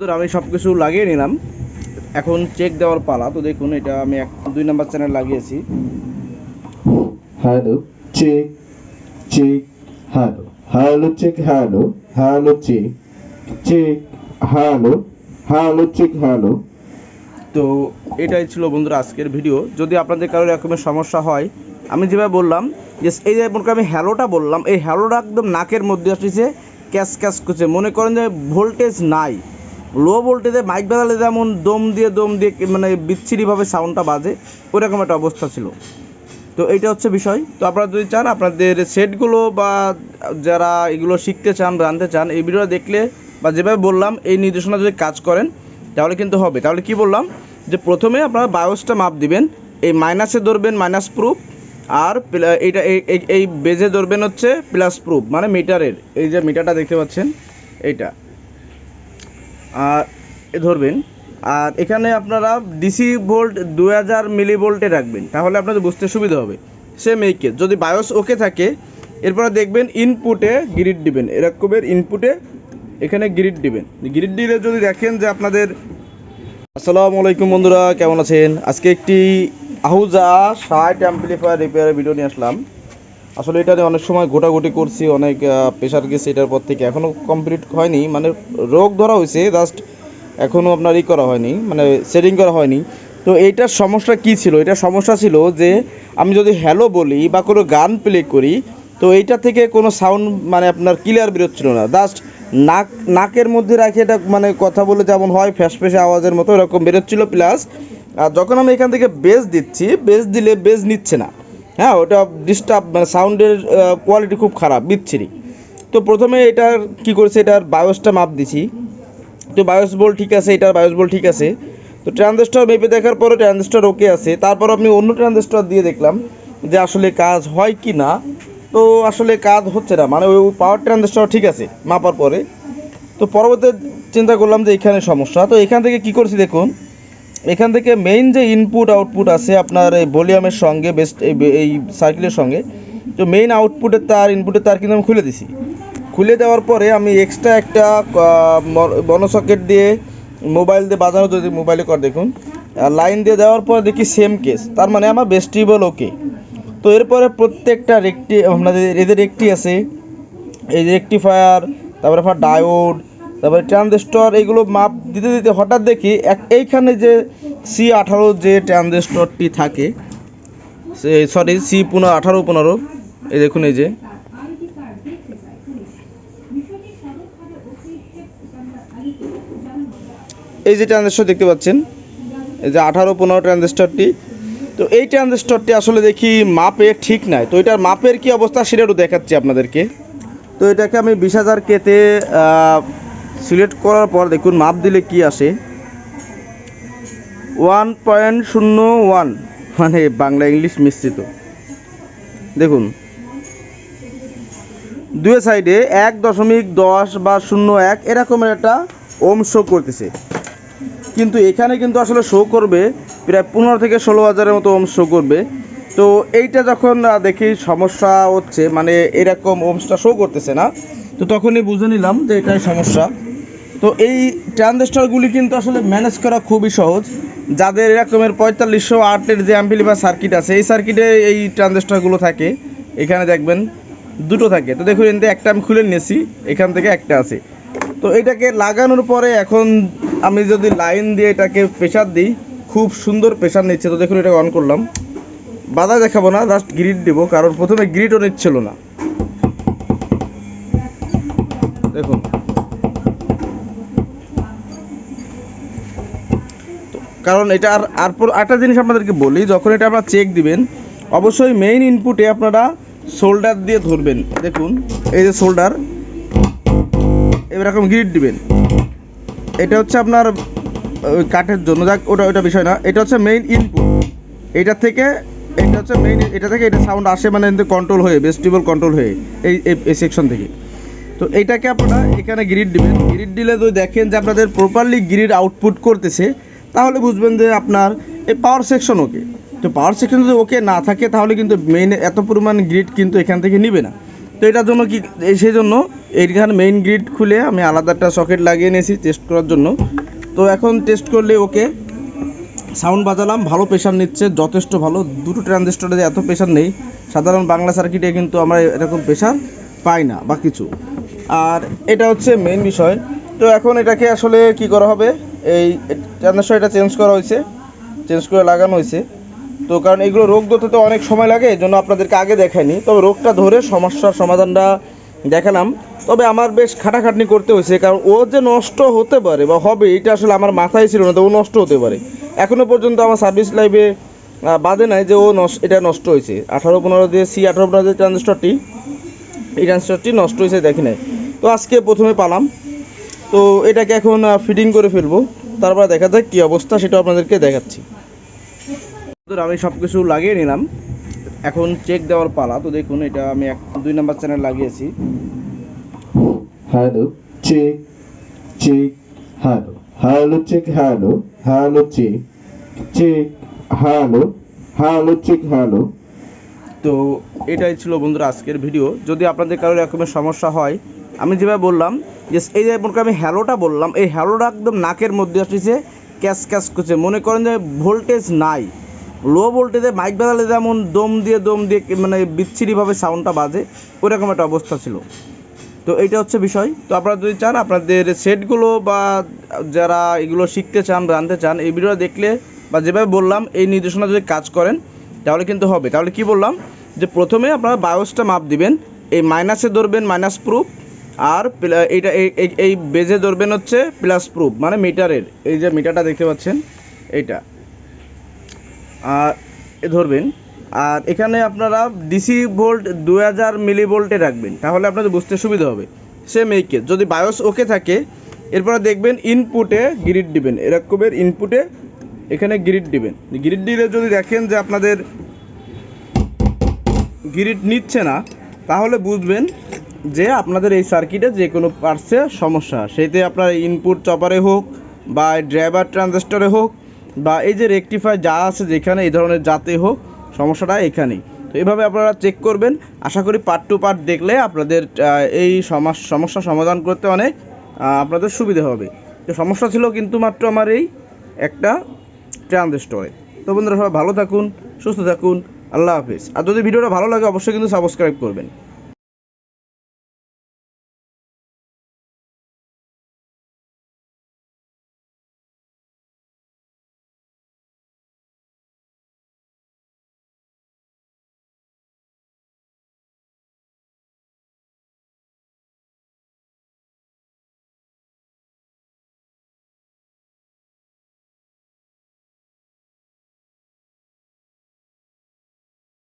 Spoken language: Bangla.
তো আমি সব কিছু লাগিয়ে নিলাম। এখন চেক দেওয়ার পালা তো দেখুন এটা আমি এক দুই নাম্বার চ্যানেল লাগিয়েছি। Hello check check hello hello check hello hello check check hello hello check hello তো এটাই ছিল বন্ধুরা আজকের ভিডিও যদি আপনাদের কারও এরকমের সমস্যা হয় আমি যেভাবে বললাম যে এই যে মনে আমি হ্যালোটা বললাম এই হ্যালোটা একদম নাকের মধ্যে আসছে ক্যাশ ক্যাশ করছে। মনে করেন যে ভোল্টেজ নাই। লো ভোল্টেজে মাইক বাজালে যেমন দম দিয়ে দম দিয়ে মানে বিচ্ছিরিভাবে সাউন্ডটা বাজে, ওইরকম একটা অবস্থা ছিল। তো এইটা হচ্ছে বিষয়। তো আপনারা যদি চান, আপনাদের সেটগুলো বা যারা এগুলো শিখতে চান, জানতে চান, এই ভিডিওটা দেখলে বা যেভাবে বললাম, এই নির্দেশনা যদি কাজ করেন, তাহলে কিন্তু হবে। তাহলে কি বললাম? যে প্রথমে আপনারা বায়োসটা মাপ দিবেন, এই মাইনাসে ধরবেন মাইনাস প্রুফ আর এইটা এই- বেজে ধরবেন হচ্ছে প্লাস প্রুফ মানে মিটারের এই যে মিটারটা দেখতে পাচ্ছেন, এইটা। ধরবেন। আর এখানে আপনারা ডিসি ভোল্ট দু হাজার মিলি ভোল্টে রাখবেন, তাহলে আপনাদের বুঝতে সুবিধা হবে। সেম এই কেস যদি বায়োস ওকে থাকে, এরপরে দেখবেন ইনপুটে গ্রিড দিবেন, এরকমের ইনপুটে এখানে গ্রিড দিবেন। গ্রিড দিলে যদি দেখেন যে আপনাদের, আসসালামু আলাইকুম বন্ধুরা, কেমন আছেন? আজকে একটি আহুজা ষাট অ্যাম্পলিফায়ার রিপেয়ারের ভিডিও নিয়ে আসলাম। আসলে এটা অনেক সময় গোটাগুটি করছি, অনেক প্রেশার গেছে এটার পর থেকে। এখনও কমপ্লিট হয়নি মানে রোগ ধরা হয়েছে জাস্ট এখনও আপনার ই করা হয়নি মানে সেটিং করা হয়নি। তো এইটার সমস্যা কি ছিল? এটার সমস্যা ছিল যে আমি যদি হ্যালো বলি বা কোনো গান প্লে করি, তো এইটা থেকে কোনো সাউন্ড মানে আপনার ক্লিয়ার বেরোচ্ছিল না। জাস্ট নাক, নাকের মধ্যে রাখে এটা মানে কথা বলে যেমন হয়, ফ্যাস ফ্যাসে আওয়াজের মতো এরকম বেরোচ্ছিল প্লাস আর যখন আমি এখান থেকে বেস দিচ্ছি বেস দিলে বেস নিচ্ছে না। হ্যাঁ ওটা ডিস্টার্ব মানে সাউন্ডের কোয়ালিটি খুব খারাপ, বিচ্ছিরি। তো প্রথমে এটার কি করেছে, এটার বায়োসটা মাপ দিছি। তো বায়োস বল ঠিক আছে, এটার বায়োস বল ঠিক আছে। তো ট্রানজিস্টর মেপে দেখার পরে ট্রানজিস্টর ওকে আছে। তারপর আমি অন্য ট্রানজিস্টর দিয়ে দেখলাম যে আসলে কাজ হয় কি না। তো আসলে কাজ হচ্ছে না মানে ওই পাওয়ার ট্রানজিস্টর ঠিক আছে, মাপার পরে। তো পরবর্তীতে চিন্তা করলাম যে এখানে সমস্যা। তো এখান থেকে কি করছি দেখুন এখান থেকে মেইন যে ইনপুট আউটপুট আছে আপনার এই ভলিউমের সঙ্গে বেস্ট এই সার্কিলের সঙ্গে, তো মেইন আউটপুটের তার ইনপুটের তার কিন্তু আমি খুলে দিছি। খুলে দেওয়ার পরে আমি এক্সট্রা একটা বনসকেট দিয়ে মোবাইল দিয়ে বাজানো যদি মোবাইলে কর দেখুন লাইন দিয়ে দেওয়ার পর দেখি সেম কেস তার মানে আমার বেস্টিবল ওকে তো এরপরে প্রত্যেকটা রেকটি আপনাদের এদের একটি আছে, এই রেকটিফায়ার তারপরে আপনার ডায়োড তারপরে ট্রানজিস্টর এগুলো মাপ দিতে দিতে হঠাৎ দেখি এক এইখানে যে সি আঠারো যে ট্রানজিস্টরটি থাকে, সে সরি সি পনেরো, আঠারো পনেরো, এই দেখুন এই যে। এই যে ট্রানজিস্টর দেখতে পাচ্ছেন, এই যে আঠারো পনেরো ট্রানজিস্টরটি, তো এই ট্রানজিস্টরটি আসলে দেখি মাপে ঠিক নাই। তো এটার মাপের কি অবস্থা সেটা একটু দেখাচ্ছি আপনাদেরকে। তো এটাকে আমি বিশ হাজার কেতে সিলেক্ট করার পর দেখুন, মাপ দিলে কি আসে? ওয়ান পয়েন্ট শূন্য ওয়ান মানে বাংলা ইংলিশ মিশ্রিত। দেখুন, দুই সাইডে এক দশমিক দশ বা শূন্য এক এরকমের একটা ওম শো করতেছে। কিন্তু এখানে কিন্তু আসলে শো করবে, প্রায় পনেরো থেকে ষোলো হাজারের মতো ওম শো করবে। তো এইটা যখন দেখি সমস্যা হচ্ছে মানে এরকম ওমসটা শো করতেছে না, তো তখনই বুঝে নিলাম যে এটাই সমস্যা। তো এই ট্রানজিস্টরগুলি কিন্তু আসলে ম্যানেজ করা খুবই সহজ। যাদের এরকমের পঁয়তাল্লিশশো আটের যে অ্যাম্পিলিফায়ার সার্কিট আছে, এই সার্কিটে এই ট্রানজিস্টরগুলো থাকে। এখানে দেখবেন দুটো থাকে। তো দেখুন এতে একটা আমি খুলে নিয়েছি, এখান থেকে একটা আছে। তো এটাকে লাগানোর পরে এখন আমি যদি লাইন দিয়ে এটাকে প্রেশার দিই, খুব সুন্দর প্রেশার নিচ্ছে। তো দেখুন, এটা অন করলাম। বাধা দেখাবো না জাস্ট গ্রিড দেবো, কারণ প্রথমে গ্রিডও নিচ্ছিল না। কারণ এটা আর আর একটা জিনিস আপনাদেরকে বলি, যখন এটা আপনারা চেক দিবেন, অবশ্যই মেইন ইনপুটে আপনারা শোল্ডার দিয়ে ধরবেন। দেখুন, এই যে শোল্ডার এরকম গ্রিড দিবেন। এটা হচ্ছে আপনার কাঠের জন্য, যাক, ওটা ওটা বিষয় না। এটা হচ্ছে মেইন ইনপুট এটা থেকে, এটা হচ্ছে মেইন এটা থেকে এটা সাউন্ড আসে মানে কন্ট্রোল হয়ে ভেস্টিবল কন্ট্রোল হয়ে, এই, এই- সেকশন থেকে। তো এইটাকে আপনারা এখানে গ্রিড দিবেন। গ্রিড দিলে যদি দেখেন যে আপনাদের প্রপারলি গ্রিড আউটপুট করতেছে তাহলে বুঝবেন যে আপনার এই পাওয়ার সেকশন ওকে তো পাওয়ার সেকশন যদি ওকে না থাকে, তাহলে কিন্তু মেইন এত পরিমাণ গ্রিড কিন্তু এখান থেকে নিবে না। তো এটার জন্য কি সেই জন্য এইখানে মেইন গ্রিড খুলে আমি আলাদা একটা সকেট লাগিয়ে নিয়েছি টেস্ট করার জন্য। তো এখন টেস্ট করলে ওকে সাউন্ড বাজালাম, ভালো প্রেশার নিচ্ছে, যথেষ্ট ভালো। দুটো ট্রানজিস্টরে এত প্রেশার নেই। সাধারণ বাংলা সার্কিটে কিন্তু আমরা এরকম প্রেশার পাই না বা কিছু। আর এটা হচ্ছে মেইন বিষয়। তো এখন এটাকে আসলে কি করা হবে? এই ট্রানজিস্টর এটা চেঞ্জ করা হয়েছে। চেঞ্জ করে লাগানো হয়েছে। তো কারণ এগুলো রোগ ধরতে তো অনেক সময় লাগে এই জন্য আপনাদেরকে আগে দেখাইনি তবে রোগটা ধরে সমস্যার সমাধানটা দেখালাম। তবে আমার বেশ খাটাখাটনি করতে হয়েছে, কারণ ও যে নষ্ট হতে পারে বা হবে, এটা আসলে আমার মাথায় ছিল না, তো ও নষ্ট হতে পারে। এখনও পর্যন্ত আমার সার্ভিস লাইফে বাদে নাই যে ও নষ্ট এটা নষ্ট হয়েছে। আঠারো পনেরো দিয়ে সি, আঠারো পনেরো দিয়ে ট্রানজিস্টরটি, এই ট্রানজিস্টরটি নষ্ট হয়েছে, দেখি নাই। তো আজকে প্রথমে পালাম। তো এটাকে এখন ফিটিং করে ফেলব। তারপর দেখা যাক কী অবস্থা সেটা আপনাদেরকে দেখাচ্ছি। আমি সব কিছু লাগিয়ে নিলাম। এখন চেক দেওয়ার পালা। তো দেখুন এটা আমি এক দুই নাম্বার চ্যানেল লাগিয়েছি। Hello check check hello hello check hello hello check check hello hello check hello তো এটাই ছিল বন্ধুরা আজকের ভিডিও যদি আপনাদের কারও এরকমের সমস্যা হয় আমি যেভাবে বললাম যে এই যে মনে আমি হ্যালোটা বললাম, এই হ্যালোটা একদম নাকের মধ্যে আসছে ক্যাশ ক্যাশ করছে। মনে করেন যে ভোল্টেজ নাই। লো ভোল্টেজে মাইক বাজালে যেমন দম দিয়ে দম দিয়ে মানে বিচ্ছিরিভাবে সাউন্ডটা বাজে, ওরকম একটা অবস্থা ছিল। তো এইটা হচ্ছে বিষয়। তো আপনারা যদি চান, আপনাদের সেটগুলো বা যারা এগুলো শিখতে চান, জানতে চান, এই ভিডিওটা দেখলে বা যেভাবে বললাম, এই নির্দেশনা যদি কাজ করেন, তাহলে কিন্তু হবে। তাহলে কি বললাম যে প্রথমে আপনারা বায়োসটা মাপ দিবেন, এই মাইনাসে ধরবেন মাইনাস প্রুফ আর এইটা, এই- বেজে ধরবেন হচ্ছে প্লাস প্রুফ মানে মিটারের এই যে মিটারটা দেখতে পাচ্ছেন, এইটা। আর এ ধরবেন, আর এখানে আপনারা ডিসি ভোল্ট দু হাজার মিলি ভোল্টে রাখবেন, তাহলে আপনাদের বুঝতে সুবিধা হবে। সেম এই কেস যদি বায়োস ওকে থাকে, এরপরে দেখবেন ইনপুটে গ্রিড দিবেন, এরকমের ইনপুটে এখানে গ্রিড দিবেন। গ্রিড দিলে যদি দেখেন যে আপনাদের গ্রিড নিচ্ছে না, তাহলে বুঝবেন যে আপনাদের এই সার্কিটে যে কোনো পার্টসে সমস্যা। সেইতে আপনার ইনপুট চপারে হোক বা ড্রাইভার ট্রানজিস্টরে হোক বা এই যে রেকটিফাই যা আছে যেখানে এই ধরনের যাতে হোক, সমস্যাটা এখানেই। তো এভাবে আপনারা চেক করবেন। আশা করি পার্ট টু পার্ট দেখলে আপনাদের এই সমাস- সমস্যা সমাধান করতে অনেক আপনাদের সুবিধা হবে। তো সমস্যা ছিল কিন্তু মাত্র আমার এই একটা ট্রানজিস্টরে তো বন্ধুরা সবাই ভালো থাকুন, সুস্থ থাকুন, আল্লাহ হাফিজ। আর যদি ভিডিওটা ভালো লাগে অবশ্যই কিন্তু সাবস্ক্রাইব করবেন।